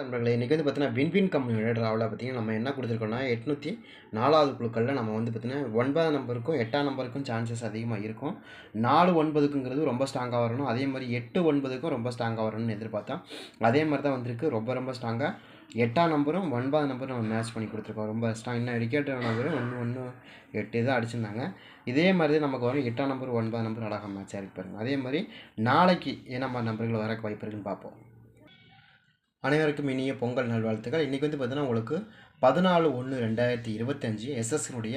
நண்பர்களே இன்றைக்கி வந்து பார்த்தீங்கன்னா வின்வின் கம்பெனியோட ட்ராவலில் பார்த்தீங்கன்னா நம்ம என்ன கொடுத்துருக்கோம்னா எட்நூற்றி நாலாவது குழுக்களில் நம்ம வந்து பார்த்தீங்கன்னா ஒன்பதாம் நம்பருக்கும் எட்டாம் நம்பருக்கும் சான்சஸ் அதிகமாக இருக்கும். நாலு ஒன்பதுக்குங்கிறது ரொம்ப ஸ்ட்ராங்காக வரணும். அதே மாதிரி எட்டு ஒன்பதுக்கும் ரொம்ப ஸ்ட்ராங்காக வரணும்னு எதிர்பார்த்தோம் அதே மாதிரி தான் வந்திருக்கு. ரொம்ப ரொம்ப ஸ்ட்ராங்காக எட்டாம் நம்பரும் ஒன்பதாம் நம்பரும் நம்ம மேட்ச் பண்ணி கொடுத்துருக்கோம். ரொம்ப ஸ்ட்ராங் இன்னும் விக்கெட் நம்பரும் ஒன்று ஒன்று எட்டு தான் அடிச்சிருந்தாங்க. இதே மாதிரி தான் நமக்கு வரும். எட்டாம் நம்பர் ஒன்பதாம் நம்பர் அழகாக மேட்ச் ஆகிருக்கு பாருங்கள் அதே மாதிரி நாளைக்கு என்ன மாதிரி நம்பர்கள் வரக்கு வாய்ப்பு இருக்குன்னு பார்ப்போம். அனைவருக்கும் இனிய பொங்கல் நல்வாழ்த்துக்கள். இன்றைக்கி வந்து பார்த்தீங்கன்னா உங்களுக்கு பதினாலு ஒன்று ரெண்டாயிரத்தி இருபத்தஞ்சி எஸ்எஸ்னுடைய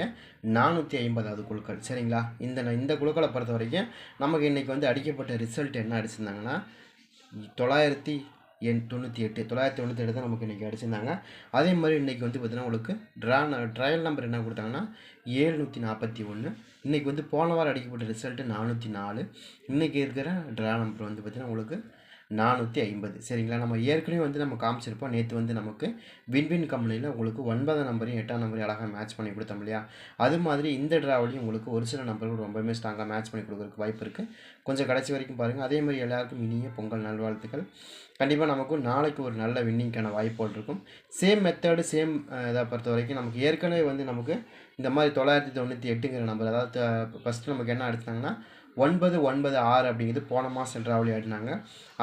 நானூற்றி ஐம்பதாவது குழுக்கள். சரிங்களா? இந்த இந்த குழுக்களை பொறுத்த வரைக்கும் நமக்கு இன்றைக்கி வந்து அடிக்கப்பட்ட ரிசல்ட் என்ன அடிச்சிருந்தாங்கன்னா தொள்ளாயிரத்தி எண் தொண்ணூற்றி எட்டு தொள்ளாயிரத்தி தொண்ணூற்றி எட்டு தான் நமக்கு இன்றைக்கி அடிச்சிருந்தாங்க. அதே மாதிரி இன்றைக்கி வந்து பார்த்திங்கன்னா உங்களுக்கு ட்ரா ட்ரையல் நம்பர் என்ன கொடுத்தாங்கன்னா ஏழ்நூற்றி நாற்பத்தி ஒன்று இன்றைக்கி வந்து போன வாரம் அடிக்கப்பட்ட ரிசல்ட்டு நானூற்றி நாலு. இன்றைக்கி இருக்கிற ட்ரா நம்பர் வந்து பார்த்திங்கன்னா உங்களுக்கு நானூற்றி ஐம்பது. சரிங்களா? நம்ம ஏற்கனவே வந்து நம்ம காமிச்சிருப்போம். நேற்று வந்து நமக்கு வின்வின் கம்பெனியில் உங்களுக்கு ஒன்பதாம் நம்பரையும் எட்டாம் நம்பரையும் அழகாக மேட்ச் பண்ணி கொடுத்தோம் இல்லையா? அது மாதிரி இந்த ட்ராவலையும் உங்களுக்கு ஒரு சில நம்பர்கள் ரொம்பவே ஸ்ட்ராங்காக மேட்ச் பண்ணி கொடுக்குறதுக்கு வாய்ப்பு இருக்குது கொஞ்சம் கடைசி வரைக்கும் பாருங்கள் அதே மாதிரி எல்லாருக்கும் இனிய பொங்கல் நல்வாழ்த்துக்கள். கண்டிப்பாக நமக்கும் நாளைக்கு ஒரு நல்ல வின்னிங்க்கான வாய்ப்புகள் இருக்கும். சேம் மெத்தடு சேம் இதை பொறுத்த வரைக்கும் நமக்கு ஏற்கனவே வந்து நமக்கு இந்த மாதிரி தொள்ளாயிரத்தி தொண்ணூற்றி எட்டுங்கிற நம்பர் அதாவது ஃபஸ்ட்டு நமக்கு என்ன எடுத்தாங்கன்னா ஒன்பது ஒன்பது ஆறு அப்படிங்கிறது போன மாதம் ட்ராவலி ஆடினாங்க.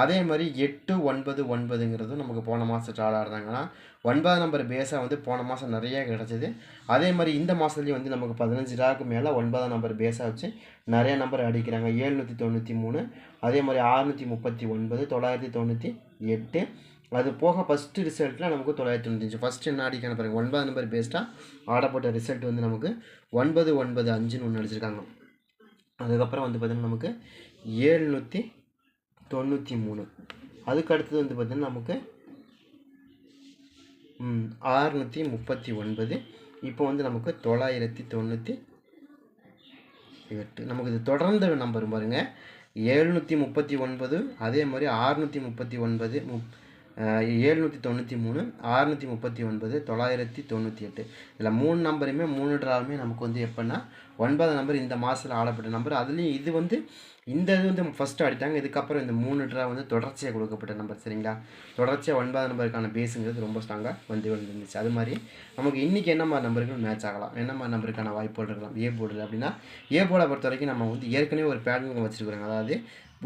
அதே மாதிரி எட்டு ஒன்பது ஒன்பதுங்கிறதும் நமக்கு போன மாதம் ட்ராவல் ஆடினாங்கன்னா ஒன்பதாம் நம்பர் பேஸாக வந்து போன மாதம் நிறைய கிடச்சிது. அதே மாதிரி இந்த மாதத்துலேயும் வந்து நமக்கு பதினஞ்சு ரூபாய்க்கு மேலே ஒன்பதாம் நம்பர் பேஸாக வச்சு நிறைய நம்பர் அடிக்கிறாங்க. ஏழ்நூற்றி தொண்ணூற்றி மூணு அதே மாதிரி ஆறுநூற்றி முப்பத்தி ஒன்பது தொள்ளாயிரத்தி தொண்ணூற்றி எட்டு. அது போக ஃபஸ்ட்டு ரிசல்ட்டில் நமக்கு தொள்ளாயிரத்தி தொண்ணூத்தஞ்சு ஃபஸ்ட்டு என்ன அடிக்கான பாருங்கள் ஒன்பது நம்பர் பேஸ்டாக ஆடப்பட்ட ரிசல்ட் வந்து நமக்கு ஒன்பது ஒன்பது அஞ்சுன்னு ஒன்று அடிச்சிருக்காங்க. அதுக்கப்புறம் வந்து பார்த்திங்கன்னா நமக்கு ஏழ்நூற்றி தொண்ணூற்றி மூணு. அதுக்கு அடுத்தது வந்து பார்த்திங்கன்னா நமக்கு ஆறுநூற்றி முப்பத்தி ஒன்பது. இப்போ வந்து நமக்கு தொள்ளாயிரத்தி தொண்ணூற்றி எட்டு. நமக்கு இது தொடர்ந்த நம்பர் பாருங்கள் ஏழ்நூற்றி முப்பத்தி ஒன்பது அதே மாதிரி ஆறுநூற்றி முப்பத்தி ஒன்பது முப் ஏழ்நூற்றி தொண்ணூற்றி மூணு ஆறுநூற்றி முப்பத்தி ஒன்பது தொள்ளாயிரத்தி தொண்ணூற்றி எட்டு. இதில் மூணு நம்பருமே மூணு ட்ராவுமே நமக்கு வந்து எப்படின்னா ஒன்பது நம்பர் இந்த மாதத்தில் ஆடப்பட்ட நம்பர். அதுலேயும் இது வந்து இந்த இது வந்து ஃபஸ்ட்டு அடித்தாங்க இதுக்கப்புறம் இந்த மூணு ட்ரா வந்து தொடர்ச்சியாக கொடுக்கப்பட்ட நம்பர் சரிங்களா? தொடர்ச்சியாக ஒன்பது நம்பருக்கான பேஸுங்கிறது ரொம்ப ஸ்ட்ராங்காக வந்து வந்துருந்துச்சு அது மாதிரி நமக்கு இன்றைக்கி என்ன மாதிரி நம்பருக்கு மேட்ச் ஆகலாம்? என்ன மாதிரி நம்பருக்கான வாய்ப்புகள் இருக்கலாம்? ஏ போர்டில் அப்படின்னா ஏ போர்டை பொறுத்த வரைக்கும் நம்ம வந்து ஏற்கனவே ஒரு பேட்டர்ன் வச்சுருக்குறாங்க. அதாவது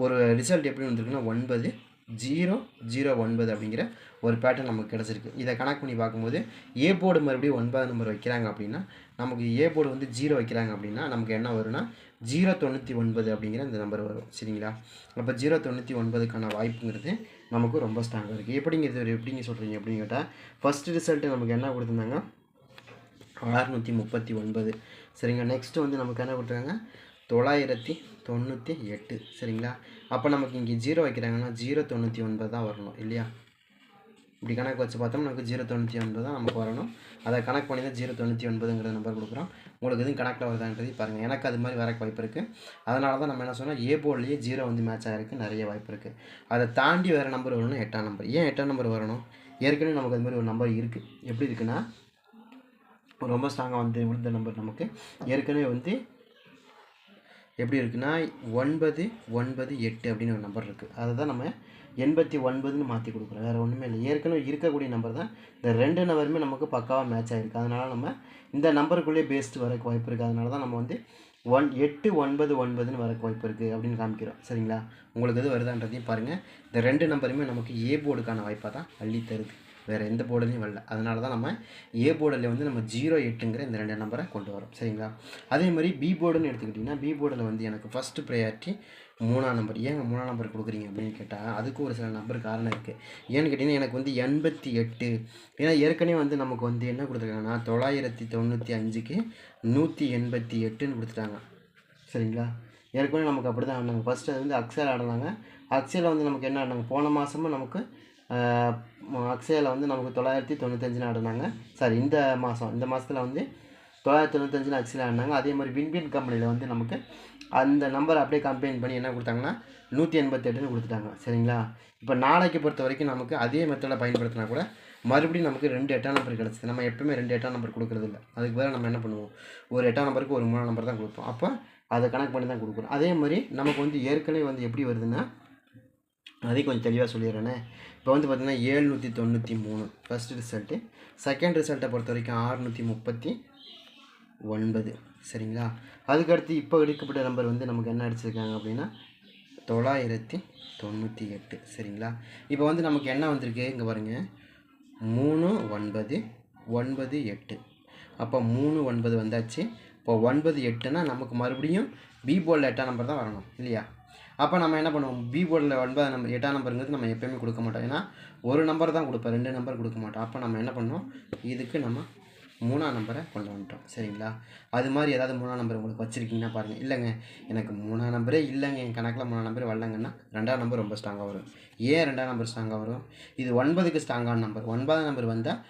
ஒரு ரிசல்ட் எப்படி வந்திருக்குன்னா ஒன்பது ஜீரோ ஜீரோ ஒன்பது அப்படிங்கிற ஒரு பேட்டர்ன் நமக்கு கிடச்சிருக்கு. இதை கணக்கு பண்ணி பார்க்கும்போது ஏ போர்டு மறுபடியும் ஒன்பது நம்பர் வைக்கிறாங்க அப்படின்னா நமக்கு ஏ போர்டு வந்து ஜீரோ வைக்கிறாங்க அப்படின்னா நமக்கு என்ன வரும்னா ஜீரோ தொண்ணூற்றி ஒன்பது அப்படிங்கிற இந்த நம்பர் வரும். சரிங்களா? அப்போ ஜீரோ தொண்ணூற்றி ஒன்பதுக்கான வாய்ப்புங்கிறது நமக்கு ரொம்ப ஸ்ட்ராங்காக இருக்குது எப்படிங்க இது எப்படிங்க சொல்கிறீங்க அப்படின்னு கேட்டால் ஃபஸ்ட்டு ரிசல்ட்டு நமக்கு என்ன கொடுத்துருந்தாங்க? அறுநூற்றி முப்பத்தி ஒன்பது. சரிங்க நெக்ஸ்ட்டு வந்து நமக்கு என்ன கொடுத்துருக்காங்க? தொள்ளாயிரத்தி தொண்ணூற்றி எட்டு. சரிங்களா? அப்போ நமக்கு இங்கே ஜீரோ வைக்கிறாங்கன்னா ஜீரோ தொண்ணூற்றி ஒன்பது தான் வரணும் இல்லையா? இப்படி கணக்கு வச்சு பார்த்தோம்னா நமக்கு ஜீரோ தொண்ணூற்றி ஒன்பது தான் நமக்கு வரணும். அதை கணக்கு பண்ணி தான் ஜீரோ தொண்ணூற்றி ஒன்பதுங்கிற நம்பர் கொடுக்குறோம். உங்களுக்கு எதுவும் கணக்கில் வருதான்றது பாருங்கள் எனக்கு அது மாதிரி வரக்கு வாய்ப்பு இருக்குது அதனால தான் நம்ம என்ன சொன்னால் ஏ போர்ட்லேயே ஜீரோ வந்து மேட்ச் ஆகிருக்கு நிறைய வாய்ப்பு இருக்குது அதை தாண்டி வேறு நம்பர் வரணும் எட்டாம் நம்பர் ஏன் எட்டாம் நம்பர் வரணும்? ஏற்கனவே நமக்கு அது மாதிரி ஒரு நம்பர் இருக்குது எப்படி இருக்குன்னா ரொம்ப ஸ்ட்ராங்காக வந்து விழுந்த நம்பர் நமக்கு ஏற்கனவே வந்து எப்படி இருக்குன்னா ஒன்பது ஒன்பது எட்டு அப்படின்னு ஒரு நம்பர் இருக்குது அதை தான் நம்ம எண்பத்தி ஒன்பதுன்னு மாற்றி கொடுக்குறோம். வேறு ஒன்றுமே இல்லை. ஏற்கனவே இருக்கக்கூடிய நம்பர் தான். இந்த ரெண்டு நம்பருமே நமக்கு பக்காவாக மேட்ச் ஆகிருக்கு அதனால் நம்ம இந்த நம்பருக்குள்ளேயே பேஸ்டு வரக்கு வாய்ப்பு இருக்குது அதனால தான் நம்ம வந்து ஒன் எட்டு ஒன்பது ஒன்பதுன்னு வரக்கு வாய்ப்பு இருக்குது அப்படின்னு காமிக்கிறோம். சரிங்களா? உங்களுக்கு எது வருதான்றதையும் பாருங்கள் இந்த ரெண்டு நம்பருமே நமக்கு ஏ போர்டுக்கான வாய்ப்பாக தான் அள்ளி தருது வேறு எந்த போர்டுலையும் வரல. அதனால தான் நம்ம ஏ போர்டில் வந்து நம்ம ஜீரோ எட்டுங்கிற இந்த ரெண்டு நம்பரை கொண்டு வரோம். சரிங்களா? அதே மாதிரி பி போர்டுன்னு எடுத்துக்கிட்டிங்கன்னா பி போர்டில் வந்து எனக்கு ஃபஸ்ட்டு ப்ரையாரிட்டி மூணாம் நம்பர் ஏங்க மூணாம் நம்பர் கொடுக்குறீங்க அப்படின்னு கேட்டால் அதுக்கு ஒரு சில நம்பர் காரணம் இருக்குது ஏன்னு கேட்டிங்கன்னா எனக்கு வந்து எண்பத்தி எட்டு. ஏன்னா ஏற்கனவே வந்து நமக்கு வந்து என்ன கொடுத்துருக்காங்கன்னா தொள்ளாயிரத்தி தொண்ணூற்றி அஞ்சுக்கு நூற்றி எண்பத்தி எட்டுன்னு கொடுத்துட்டாங்க. சரிங்களா? ஏற்கனவே நமக்கு அப்படி தான் ஆடினாங்க. ஃபஸ்ட்டு அது வந்து அக்ஸல் ஆடினாங்க. அக்ஸலில் வந்து நமக்கு என்ன ஆடினாங்க? போன மாதமும் நமக்கு அக்ஸையில் வந்து நமக்கு தொள்ளாயிரத்தி தொண்ணூத்தஞ்சுன்னு ஆடினாங்க. சாரி இந்த மாதம் இந்த மாதத்தில் வந்து தொள்ளாயிரத்தி தொண்ணூத்தஞ்சுன்னு அக்ஷயில் ஆடினாங்க. அதே மாதிரி வின்பின் கம்பெனியில் வந்து நமக்கு அந்த நம்பர் அப்படியே கம்பெயின் பண்ணி என்ன கொடுத்தாங்கன்னா நூற்றி எண்பத்தெட்டுன்னு கொடுத்துட்டாங்க. சரிங்களா? இப்போ நாளைக்கு பொறுத்த வரைக்கும் நமக்கு அதே மெத்தடை பயன்படுத்தினா கூட மறுபடியும் நமக்கு ரெண்டு எட்டாம் நம்பர் கிடச்சிது. நம்ம எப்பவுமே ரெண்டு எட்டாம் நம்பர் கொடுக்குறது இல்லை. அதுக்கு வேறு நம்ம என்ன பண்ணுவோம்? ஒரு எட்டாம் நம்பருக்கு ஒரு மூணாம் நம்பர் தான் கொடுப்போம். அப்போ அதை கணக்கு பண்ணி தான் கொடுக்குறோம் அதே மாதிரி நமக்கு வந்து ஏற்கனவே வந்து எப்படி வருதுன்னா அதையும் கொஞ்சம் தெளிவாக சொல்லிடுறேனே. இப்போ வந்து பார்த்திங்கன்னா ஏழ்நூற்றி தொண்ணூற்றி மூணு ஃபஸ்ட் ரிசல்ட்டு செகண்ட் ரிசல்ட்டை பொறுத்த வரைக்கும் ஆறுநூற்றி முப்பத்தி ஒன்பது. சரிங்களா? அதுக்கடுத்து இப்போ எடுக்கப்பட்ட நம்பர் வந்து நமக்கு என்ன அடிச்சிருக்காங்க அப்படின்னா தொள்ளாயிரத்தி தொண்ணூற்றி எட்டு. சரிங்களா? இப்போ வந்து நமக்கு என்ன வந்திருக்கு? இங்கே பாருங்கள் மூணு ஒன்பது ஒன்பது எட்டு. அப்போ மூணு ஒன்பது வந்தாச்சு. இப்போ ஒன்பது எட்டுனா நமக்கு மறுபடியும் பி போர்டில் எட்டாம் நம்பர் தான் வரணும் இல்லையா? அப்போ நம்ம என்ன பண்ணுவோம்? பி போர்டில் ஒன்பதாம் நம்பர் எட்டாம் நம்பருங்கிறது நம்ம எப்பயுமே கொடுக்க மாட்டோம். ஏன்னா ஒரு நம்பர் தான் கொடுப்போம் ரெண்டு நம்பர் கொடுக்க மாட்டோம். அப்போ நம்ம என்ன பண்ணோம் இதுக்கு நம்ம மூணாம் நம்பரை கொண்டு வந்துட்டோம். சரிங்களா? அது மாதிரி ஏதாவது மூணாம் நம்பர் உங்களுக்கு வச்சுருக்கீங்கன்னா பாருங்கள் இல்லைங்க எனக்கு மூணாம் நம்பரே இல்லைங்க. என் கணக்கில் மூணாம் நம்பர் வரலங்கன்னா ரெண்டாம் நம்பர் ரொம்ப ஸ்ட்ராங்காக வரும். ஏன் ரெண்டாம் நம்பர் ஸ்ட்ராங்காக வரும்? இது ஒன்பதுக்கு ஸ்ட்ராங்கான நம்பர் ஒன்பதாம் நம்பர் வந்தால்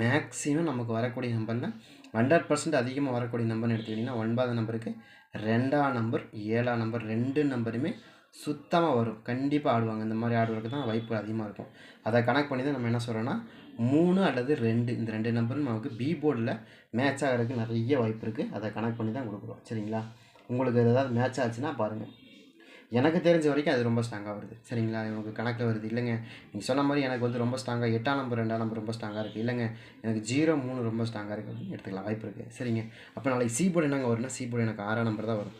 மேக்ஸிமம் நமக்கு வரக்கூடிய நம்பரில் ஹண்ட்ரட் பர்சன்ட் அதிகமாக வரக்கூடிய நம்பர்னு எடுத்துக்கிட்டிங்கன்னா ஒன்பதாம் நம்பருக்கு ரெண்டாம் நம்பர் ஏழாம் நம்பர் ரெண்டு நம்பருமே சுத்தமாக வரும். கண்டிப்பாக ஆடுவாங்க. இந்த மாதிரி ஆடுறதுக்கு தான் வாய்ப்பு அதிகமாக இருக்கும். அதை கணக்கு பண்ணி தான் நம்ம என்ன சொல்கிறோன்னா மூணு அல்லது ரெண்டு இந்த ரெண்டு நம்பரும் நமக்கு பி போர்டில் மேட்ச் ஆகிறதுக்கு நிறைய வாய்ப்பு இருக்குது அதை கணக்கு பண்ணி தான் கொடுக்குறோம். சரிங்களா? உங்களுக்கு ஏதாவது மேட்ச் ஆச்சுன்னா பாருங்கள் எனக்கு தெரிஞ்ச வரைக்கும் அது ரொம்ப ஸ்ட்ராங்காக வருது. சரிங்களா? உங்களுக்கு கணக்கில் வருது. இல்லைங்க. நீங்கள் சொன்ன மாதிரி எனக்கு வந்து ரொம்ப ஸ்ட்ராங்காக எட்டாம் நம்பர் ரெண்டாம் நம்பர் ரொம்ப ஸ்ட்ராங்காக இருக்குது இல்லைங்க. எனக்கு ஜீரோ மூணு ரொம்ப ஸ்ட்ராங்காக இருக்குது எடுத்துக்கலாம். வாய்ப்பு இருக்குது சரிங்க. அப்போ நாளைக்கு சி போர்டு என்னங்க வரும்னா சி போர்டு எனக்கு ஆறாம் நம்பர் தான் வரும்.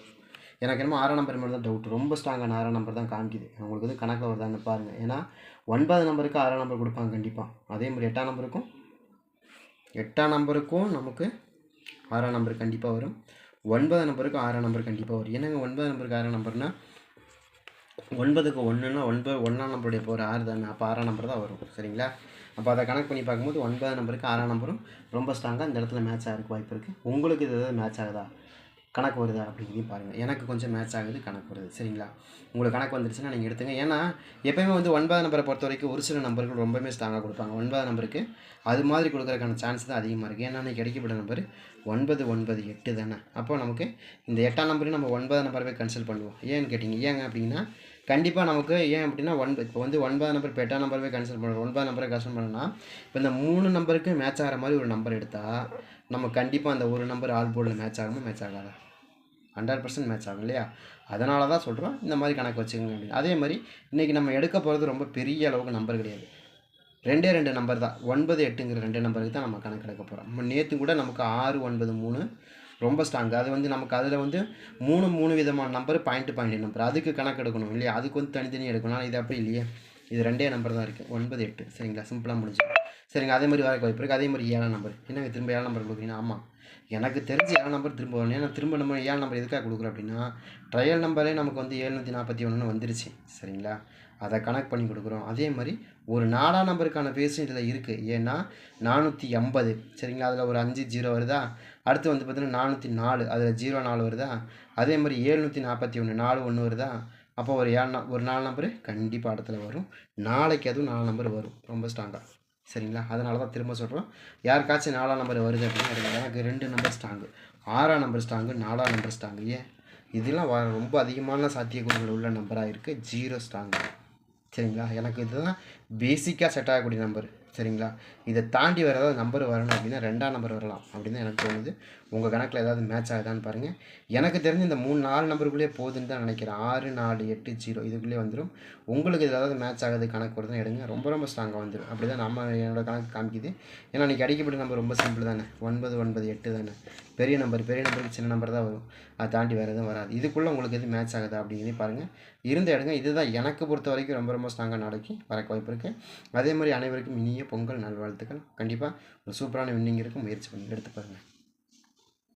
எனக்கு என்னமோ ஆறாம் நம்பர் மேலே தான் டவுட் ரொம்ப ஸ்ட்ராங்கான ஆறாம் நம்பர் தான் காமிக்குது. உங்களுக்கு வந்து கணக்கில் வருதான்னு பாருங்கள் ஏன்னா ஒன்பது நம்பருக்கு ஆறாம் நம்பர் கொடுப்பாங்க கண்டிப்பாக அதே மாதிரி எட்டாம் நம்பருக்கும் எட்டாம் நம்பருக்கும் நமக்கு ஆறாம் நம்பர் கண்டிப்பாக வரும். ஒன்பது நம்பருக்கு ஆறாம் நம்பர் கண்டிப்பாக வரும். என்னங்க ஒன்பது நம்பருக்கு ஆறாம் நம்பர்னால் ஒன்பதுக்கு ஒன்றுனா ஒன்பது ஒன்றாம் நம்பருடைய போகிற ஆறு தானே? அப்போ ஆறாம் நம்பர் தான் வரும் சரிங்களா? அப்போ அதை கணக்கு பண்ணி பார்க்கும்போது ஒன்பதாம் நம்பருக்கு ஆறாம் நம்பரும் ரொம்ப ஸ்ட்ராங்காக இந்த இடத்துல மேட்ச் ஆகிறதுக்கு வாய்ப்பு இருக்குது உங்களுக்கு இது எதாவது மேட்ச் ஆகுதா? கணக்கு வருதா அப்படிங்கிறதையும் பாருங்கள் எனக்கு கொஞ்சம் மேட்ச் ஆகுது கணக்கு வருது. சரிங்களா? உங்களுக்கு கணக்கு வந்துருச்சுன்னா நீங்கள் எடுத்துங்க. ஏன்னா எப்பயுமே வந்து ஒன்பது நம்பரை பொறுத்த வரைக்கும் ஒரு சில நம்பர்கள் ரொம்பவே ஸ்ட்ராங்காக கொடுப்பாங்க. ஒன்பது நம்பருக்கு அது மாதிரி கொடுக்குறதுக்கான சான்ஸ் தான் அதிகமாக இருக்குது ஏன்னா இன்றைக்கி கிடைக்கப்பட்ட நம்பர் ஒன்பது ஒன்பது எட்டு தானே? அப்போ நமக்கு இந்த எட்டாம் நம்பரையும் நம்ம ஒன்பது நம்பரவே கன்சல்ட் பண்ணுவோம். ஏன்னு கேட்டிங்க. ஏங்க அப்படின்னா கண்டிப்பாக நமக்கு ஏன் அப்படின்னா ஒன் இப்போ வந்து ஒன்பது நம்பர் இப்போ எட்டாம் நம்பரவே கன்சல்ட் பண்ணுறோம் ஒன்பது நம்பரை கன்சல்ட் பண்ணோம்னா இப்போ இந்த மூணு நம்பருக்கு மேட்ச் ஆகிற மாதிரி ஒரு நம்பர் எடுத்தால் நம்ம கண்டிப்பாக அந்த ஒரு நம்பர் ஆல் போர்டில் மேட்ச் ஆகாமல் மேட்ச் ஆகாதா? ஹண்ட்ரட் பர்சன்ட் மேட்ச் ஆகும் இல்லையா? அதனால தான் சொல்கிறோம் இந்த மாதிரி கணக்கு வச்சுக்கோங்க அப்படின்னு. அதே மாதிரி இன்றைக்கி நம்ம எடுக்க போகிறது ரொம்ப பெரிய அளவுக்கு நம்பர் கிடையாது. ரெண்டே ரெண்டு நம்பர் தான். ஒன்பது எட்டுங்கிற ரெண்டு நம்பருக்கு தான் நம்ம கணக்கு எடுக்க போகிறோம் நம்ம நேற்று கூட நமக்கு ஆறு ஒன்பது மூணு ரொம்ப ஸ்ட்ராங் அது வந்து நமக்கு அதில் வந்து மூணு மூணு விதமான நம்பர் பாயிண்ட் பாயிண்ட் நம்பர் அதுக்கு கணக்கு எடுக்கணும் இல்லையா? அதுக்கு வந்து தனித்தனி எடுக்கணும். ஆனால் இது அப்படி இல்லையே. இது ரெண்டே நம்பர் தான் இருக்குது ஒன்பது எட்டு. சரிங்களா? சிம்பிளாக முடிஞ்சு. சரிங்க அதே மாதிரி வர வாய்ப்பு இருக்குது அதே மாதிரி ஏழாம் நம்பர் என்னங்க திரும்ப ஏழாம் நம்பர் கொடுக்குறீங்களா ஆமாம் எனக்கு தெரிஞ்சு ஏழாம் நம்பர் திரும்ப வரணும். ஏன்னா திரும்ப நம்ம ஏழாம் நம்பர் எதுக்காக கொடுக்குறோம் அப்படின்னா ட்ரையல் நம்பரே நமக்கு வந்து எழுநூற்றி நாற்பத்தி ஒன்றுன்னு வந்துருச்சு. சரிங்களா? அதை கனெக்ட் பண்ணி கொடுக்குறோம். அதே மாதிரி ஒரு நாலாம் நம்பருக்கான பேஸும் இதில் இருக்குது ஏன்னா நானூற்றி எண்பது. சரிங்களா? அதில் ஒரு அஞ்சு ஜீரோ வருதா? அடுத்து வந்து பார்த்தீங்கன்னா நானூற்றி நாலு அதில் ஜீரோ நாலு வருதா? அதே மாதிரி ஏழ்நூற்றி நாற்பத்தி ஒன்று நாலு ஒன்று வருதா? அப்போ ஒரு ஏழு ந- ஒரு நாலு நம்பரு கண்டிப்பாக இடத்துல வரும். நாளைக்கு அதுவும் நாலு நம்பர் வரும் ரொம்ப ஸ்ட்ராங்காக சரிங்களா? அதனால தான் திரும்ப சொல்கிறோம் யாருக்காச்சும் நாலாம் நம்பர் வருது அப்படின்னு எடுங்க. எனக்கு ரெண்டு நம்பர் ஸ்ட்ராங்கு ஆறாம் நம்பர் ஸ்ட்ராங்கு நாலாம் நம்பர் ஸ்ட்ராங்கு ஏன் இதெல்லாம் வ ரொம்ப அதிகமான சாத்தியக்கூறுகள் உள்ள நம்பராக இருக்குது ஜீரோ ஸ்ட்ராங்கு சரிங்களா? எனக்கு இதுதான் பேசிக்காக செட் ஆகக்கூடிய நம்பர் சரிங்களா? இதை தாண்டி வேறு ஏதாவது நம்பர் வரணும் அப்படின்னா ரெண்டாம் நம்பர் வரலாம் அப்படின்னு தான் எனக்கு தோணுது. உங்கள் கணக்கில் ஏதாவது மேட்ச் ஆகுதான்னு பாருங்கள் எனக்கு தெரிஞ்சு இந்த மூணு நாலு நம்பருக்குள்ளேயே போகுதுன்னு தான் நினைக்கிறேன். ஆறு நாலு எட்டு ஜீரோ இதுக்குள்ளேயே வந்துடும் உங்களுக்கு இது ஏதாவது மேட்ச் ஆகுது கணக்கு வருதுன்னு எடுங்க. ரொம்ப ரொம்ப ஸ்ட்ராங்காக வந்துடும் அப்படி தான் நம்ம என்னோடய கணக்கு காமிக்குது. ஏன்னா இன்றைக்கி அடிக்கப்பட்ட நம்பர் ரொம்ப சிம்பிள் தானே. ஒன்பது ஒன்பது எட்டு தானே. பெரிய நம்பர் பெரிய நம்பருக்கு சின்ன நம்பர் தான் வரும். அதை தாண்டி வேறு எதுவும் வராது. இதுக்குள்ளே உங்களுக்கு எது மேட்ச் ஆகுதா அப்படிங்கிறதையும் பாருங்கள் இருந்த இடங்க இதுதான். எனக்கு பொறுத்த வரைக்கும் ரொம்ப ரொம்ப ஸ்ட்ராங்காக நாளைக்கு வரக்கு வாய்ப்பு இருக்குது அதே மாதிரி அனைவருக்கும் இனிய பொங்கல் நல்வாழ்த்துக்கள். கண்டிப்பாக ஒரு சூப்பரான வின்னிங் இருக்கும் முயற்சி பண்ணி எடுத்து பாருங்கள்